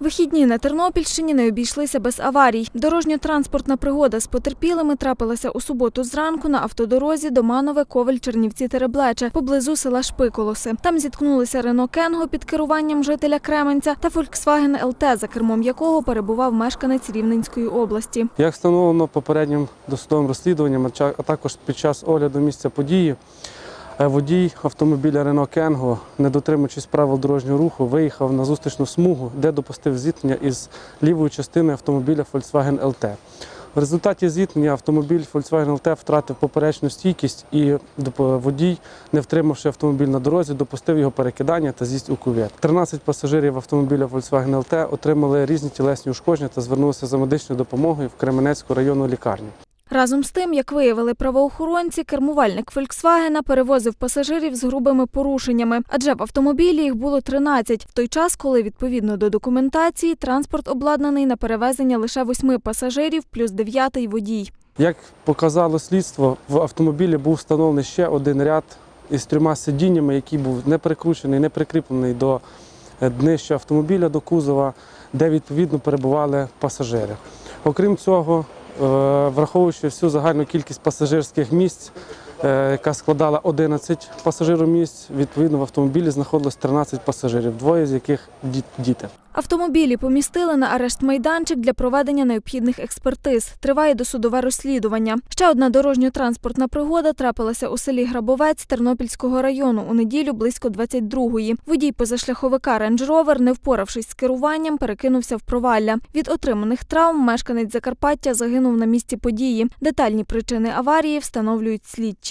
Вихідні на Тернопільщині не обійшлися без аварій. Дорожньо-транспортна пригода з потерпілими трапилася у суботу зранку на автодорозі Доманове Ковель Чернівці Тереблече поблизу села Шпиколоси. Там зіткнулися Рено Кенго під керуванням жителя Кременця та Volkswagen ЛТ, за кермом якого перебував мешканець Рівненської області. Як встановлено попереднім досудовим розслідуванням, а також під час огляду місця події, водій автомобіля Рено Кенго, не дотримуючись правил дорожнього руху, виїхав на зустрічну смугу, де допустив зіткнення із лівою частиною автомобіля Volkswagen LT. В результаті зіткнення автомобіль Volkswagen LT втратив поперечну стійкість і водій, не втримавши автомобіль на дорозі, допустив його перекидання та з'їзд у кувет. 13 пасажирів автомобіля Volkswagen LT отримали різні тілесні ушкодження та звернулися за медичною допомогою в Кременецьку районну лікарню. Разом з тим, як виявили правоохоронці, кермувальник Фольксвагена перевозив пасажирів з грубими порушеннями, адже в автомобілі їх було 13, в той час, коли відповідно до документації транспорт обладнаний на перевезення лише восьми пасажирів плюс дев'ятий водій. Як показало слідство, в автомобілі був встановлений ще один ряд із трьома сидіннями, який був не прикручений, не прикріплений до е, днища автомобіля, до кузова, де відповідно перебували пасажири. Окрім цього, враховуючи всю загальну кількість пасажирських місць, е, яка складала 11 пасажиромісць, відповідно в автомобілі знаходилось 13 пасажирів, двоє з яких діти. Автомобілі помістили на арешт майданчик для проведення необхідних експертиз. Триває досудове розслідування. Ще одна дорожньо-транспортна пригода трапилася у селі Грабовець Тернопільського району у неділю близько 22-ї. Водій позашляховика Range Rover, не впоравшись з керуванням, перекинувся в провалля. Від отриманих травм мешканець Закарпаття загинув на місці події. Детальні причини аварії встановлюють слідчі.